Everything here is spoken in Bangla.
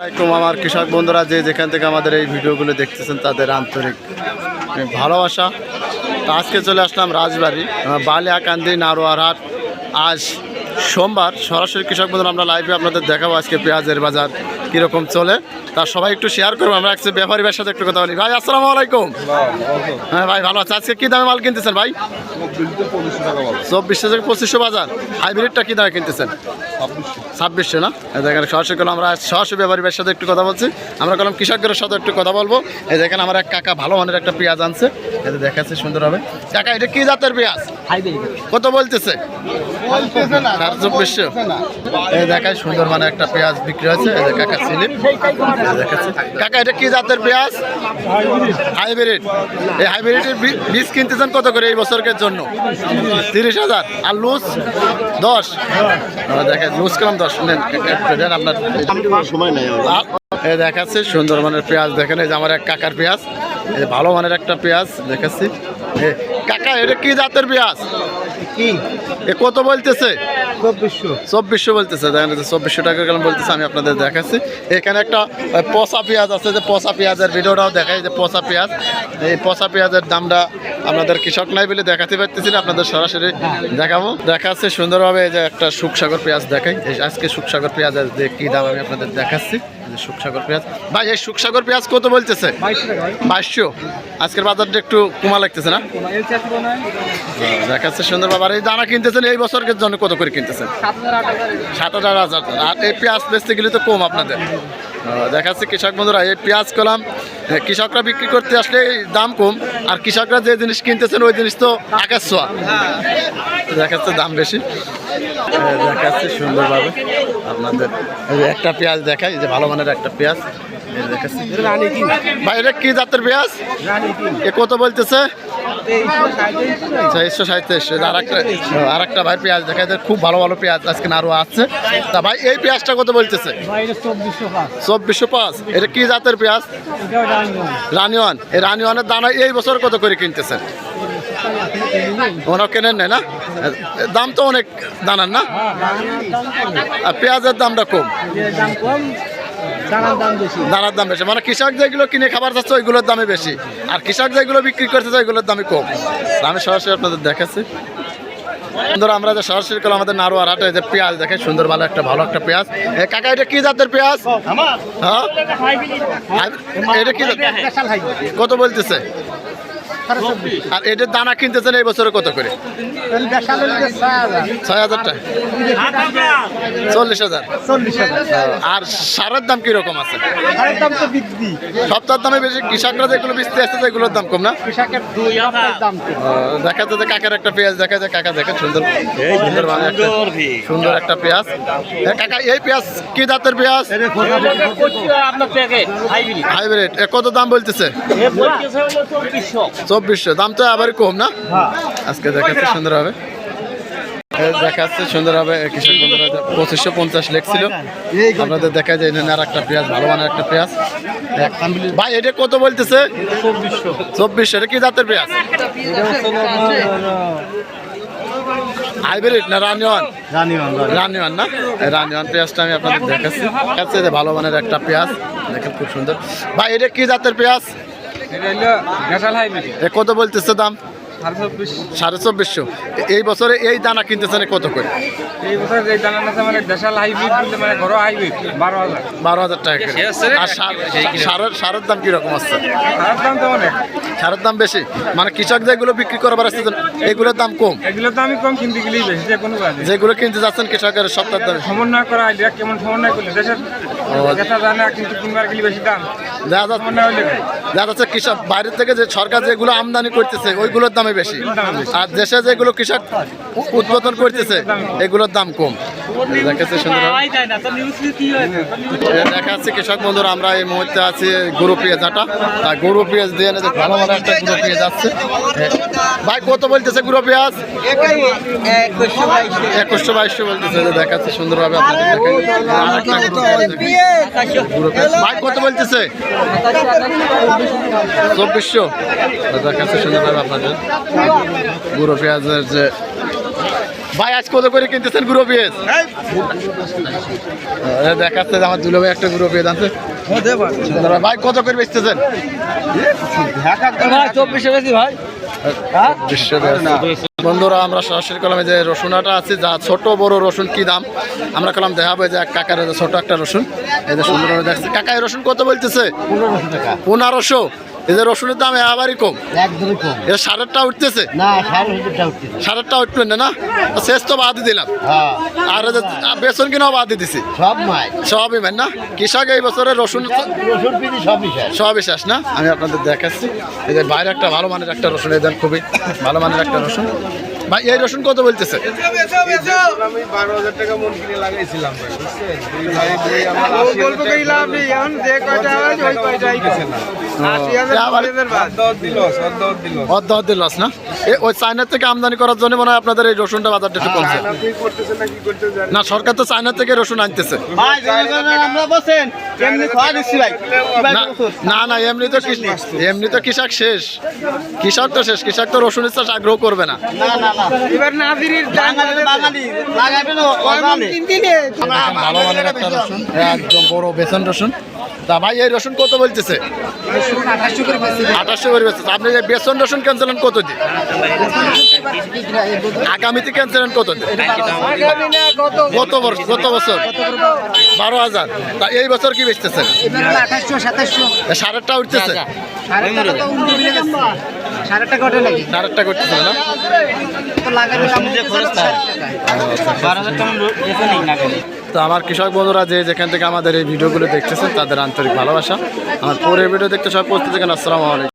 আসসালামাইকুম আমার কৃষক বন্ধুরা যে যেখান থেকে আমাদের এই ভিডিওগুলো দেখতেছেন তাদের আন্তরিক ভালোবাসা। আজকে চলে আসলাম রাজবাড়ি বালিয়াকান্দি নারোয়ারহাট। আজ সোমবার সরাসরি কৃষক বন্ধুরা আমরা লাইভে আপনাদের দেখাবো আজকে পেঁয়াজের বাজার কীরকম চলে। তা সবাই একটু শেয়ার করব আমরা আজকে ব্যাপারী ভাইয়ের সাথে একটু কথা বলি। ভাই আসসালামু আলাইকুম। হ্যাঁ ভাই ভালো আছে আজকে কী দামে মাল কিনতেছেন ভাই? চব্বিশশো থেকে পঁচিশশো বাজার। হাইব্রিডটা কী দামে কিনতেছেন? ছাব্বিশশো না? দেখেন, সরাসরি আমরা সরাসরি ব্যাপারীর সাথে একটু কথা বলছি। আমরা কৃষকদের সাথে একটু কথা বলব। এই দেখেন, আমার এক কাকা ভালো মানের একটা পেঁয়াজ আনছে। এটা দেখাচ্ছে, সুন্দর হবে। কাকা, এটা কি জাতের পেঁয়াজ? কত বলতেছে? সুন্দর মানে একটা পেঁয়াজ বিক্রি হয়েছে। কাকা দেখাচ্ছে। কাকা, এটা কি জাতের পেঁয়াজ? হাইব্রিড। এই হাইব্রিডের বীজ কিনতেছেন কত করে এই বছরের জন্য? তিরিশ হাজার। আর লুজ? দশ। দেখেন কিলাম দশ নেন আপনার। সময় নেই দেখাচ্ছি সুন্দর মানের পেঁয়াজ দেখেন এই যে আমার এক কাকার পেঁয়াজ এই যে ভালো মানের একটা পেঁয়াজ দেখাচ্ছি। কাকা এটা কি জাতের পেঁয়াজ? কি? এ কত বলতেছে? চব্বিশশো। চব্বিশশো বলতেছে দেখেন চব্বিশশো টাকা কেন বলতেছে আমি আপনাদের দেখাচ্ছি। এখানে একটা পচা পেঁয়াজ আছে যে পচা পেঁয়াজের ভিডিওটাও দেখাই যে পচা পেঁয়াজ। এই পচা পেঁয়াজের দামটা আপনাদের কৃষক নাই বলে দেখাতে পারতেছি না, আপনাদের সরাসরি দেখাবো। দেখাচ্ছে সুন্দরভাবে যে একটা সুখসাগর পেঁয়াজ দেখাই। আজকে সুখসাগর পেঁয়াজ যে কী দাম আমি আপনাদের দেখাচ্ছি। সুখসাগর পেঁয়াজ। ভাই, এই সুখসাগর পেঁয়াজ কত বলতেছে? বাইশশো। আজকের বাজারটা একটু কমা লাগতেছে না? দেখাচ্ছে সুন্দর বাবার এই দানা কিনতেছেন, এই বছরের জন্য কত করে কিনতেছেন? সাত হাজার হাজার। আর এই পেঁয়াজ বেচতে গেলে তো কম আপনাদের। দেখাচ্ছে কৃষক বন্ধুরা, এই পেঁয়াজ কলাম কৃষকরা বিক্রি করতে আসলে দাম কম। আর কৃষকরা যে জিনিস কিনতেছেন ওই জিনিস তো আকাশ ছোঁয়া। দেখাচ্ছে দাম বেশি। দেখাচ্ছে সুন্দরভাবে। আপনাদের একটা পেঁয়াজ দেখাই যে ভালো মানের একটা পেঁয়াজ। ভাই, এটা কি জাতের পেঁয়াজ? এ কত বলতেছে? চারশো সাঁত্রিশ আর একটা আর একটা ভাই, পেঁয়াজ দেখা যায় খুব ভালো ভালো পেঁয়াজ আজকে আরও আছে। তা ভাই, এই পেঁয়াজটা কত বলতেছে? চব্বিশশো পাঁচ। এটা কি জাতের পেঁয়াজ? রানিওয়ান। এই রানিওয়ানের দানা এই বছর কত করে কিনতেছেন? ওনার কেনেন না? দাম তো অনেক দানার না? পেঁয়াজের দামটা কম? দানার দাম বেশি। মানে কৃষক যেগুলো কিনে খাবার যাচ্ছে ওইগুলোর দামে বেশি। আর কৃষক যেগুলো বিক্রি করতে চাই ওইগুলোর দামে কম। আমি সরাসরি আপনাদের দেখাচ্ছি। ধরো আমরা যে সরাসরি করলাম আমাদের নারোয়ার হাটে যে পেঁয়াজ দেখে সুন্দর ভালো একটা ভালো একটা পেঁয়াজ। কাকা এটা কি জাতের পেঁয়াজ? হ্যাঁ? এটা কি কত বলতেছে? আর এটার দানা কিনতেছেন এই বছরে কত করে? ছয় হাজার টাকা। চল্লিশ হাজার। আর সারের দাম কীরকম আছে? সপ্তাহের দামে বেশি কৃষকরা যেগুলো বিচতে আসছে সেগুলোর দাম কম না? দেখা যাচ্ছে কাকার একটা পেঁয়াজ দেখা যায় কাকা দেখে সুন্দর সুন্দর একটা সুন্দর একটা পেঁয়াজ। কাকা এই পেঁয়াজ কি জাতের পেঁয়াজ? হাইব্রিড কত দাম বলতেছে? চব্বিশশো। দাম তো আবার কম না? আজকে দেখাচ্ছে সুন্দর হবে। দেখাচ্ছে সুন্দর হবে। এ কৃষক বন্ধুরা পঁচিশশো পঞ্চাশ লেখছিল আপনাদের দেখা যায় আর একটা পেঁয়াজ ভালো মানের একটা পেঁয়াজ। ভাই এটা কত বলতেছে? চব্বিশশো। এটা কি জাতের পেঁয়াজ? হাইব্রিড না রানিওয়ান? রানিওয়ান না? রানিওয়ান পেঁয়াজটা আমি আপনাদের দেখাচ্ছি। ভালো মানের একটা পেঁয়াজ। দেখেন খুব সুন্দর। ভাই এটা কি জাতের পেঁয়াজ? কত বলতেছে দাম? সাড়ে চব্বিশশো। এই বছরে এই দানা কিনতেছেন কত করে? এই বছর এই দানা আছে মানে দেশাল হাইব্রিড বলতে মানে ঘরোয়া হাইব্রিড বারো হাজার। বারো হাজার টাকা করে। আর সারের সারের দাম কীরকম আসছে খারাপ দাম তো অনেক। সারের দাম বেশি? মানে কৃষক যেগুলো বিক্রি করবার আসছে এগুলোর দাম কম? এগুলোর তো আমি কম কিনতে গেলেই বেশি যে কোনো যেগুলো কিনতে যাচ্ছেন কৃষকের সপ্তাহ দাম সমন্বয় করা আইডিয়া কেমন সমন্বয় করলে? দেশের দেখা যায় না কিন্তু কিনবার গেলে বেশি দাম। দেখা যাচ্ছে কৃষক বাইরের থেকে যে সরকার যেগুলো আমদানি করতেছে ওইগুলোর দামে বেশি। আর দেশে যেগুলো কৃষক উৎপাদন করতেছে এগুলোর দাম কম। দেখা কৃষক বন্ধুরা আমরা এই মুহূর্তে আছি গরু পেঁয়াজাটা গরু পেঁয়াজ দিয়ে ভালো ভালো একটা গরু পেঁয়াজ এ, ভাই কত বলতেছে গুঁড়ো পেঁয়াজ? একুশশো বাইশশো। বলতেছে দেখাচ্ছে সুন্দরভাবে ভাই কত বলতেছে? চব্বিশশো। দেখাচ্ছে সুন্দরভাবে আপনাদের গুঁড়ো পেঁয়াজের যে ভাই আজ কত করে কিনতেছেন গুঁড়ো পেঁয়াজ? দেখাচ্ছে যে আমার দুলো ভাই একটা গুঁড়ো পেঁয়াজ আনছে। সুন্দর ভাই। কত করে বেচতেছেন? চব্বিশে বেশি ভাই। বন্ধুরা আমরা সরাসরি কলমে যে রসুনাটা আছে যা ছোট বড় রসুন কি দাম? আমরা কলাম দেখাবো যে কাকার যে ছোট একটা রসুন। এই যে সুন্দর দেখছি। কাকা এই রসুন কত বলতেছে? পনেরোশো? যে রসুনের দাম আবারই কম। একদমই কম। এর সারেরটা উঠতেছে? না সাড়ে হাজারটা উঠছে সারেরটা উঠবেন না না? শেষ তো বাদ দিলাম। হ্যাঁ। আর বেসন কিনাও বাদ দিয়ে দিছি। সব মাছ। সবই মেন না? কৃষক এই বছরে রসুন রসুন পিজি সবই শেষ। সবই শেষ না? আমি আপনাদের দেখাচ্ছি। এই যে বাইরে একটা ভালো মানের একটা রসুন এই দেন খুবই ভালো মানের একটা রসুন। ভাই এই রসুন কত বলতেছে? আমি বারো হাজার টাকা মন কিনে লাগাইছিলাম ভাই বুঝছেন অর্ধ লস না? ওই চায়না থেকে আমদানি করার জন্য মনে হয় আপনাদের এই রসুনটা বাজারটা একটু কমছে। না সরকার তো চায়না থেকে রসুন আনতেছে। না না এমনি তো কৃষ- এমনি তো কৃষক শেষ। কৃষক তো শেষ কৃষক তো রসুনের চাষ আগ্রহ করবে না। একদম বড় বেসন রসুন। ভাই, এই রসুন কত বলতেছে? আঠাশশো করে বেচতেছে আপনি যে বেসন রসুন ক্যান্সেলেন কত দিয়ে? আগামীতে ক্যান্সেলেন কত দিয়ে? গত বছর গত বছর? বারো হাজার। তা এই বছর কি বেচতেছেন? সাতাশশো উঠতেছে। সাড়ে টাকা তো উল্টো মিলে যাচ্ছে সাড়ে টাকা ওঠে নাকি সারেরটা করতেছে না তো লাগানোর দাম টাকা তো আমার কৃষক বন্ধুরা যে যেখান থেকে আমাদের এই ভিডিওগুলো দেখতেছেন, তাদের আন্তরিক ভালোবাসা। আমার পরের ভিডিও দেখতে সব প্রস্তুত থাকেন। আসসালামু আলাইকুম।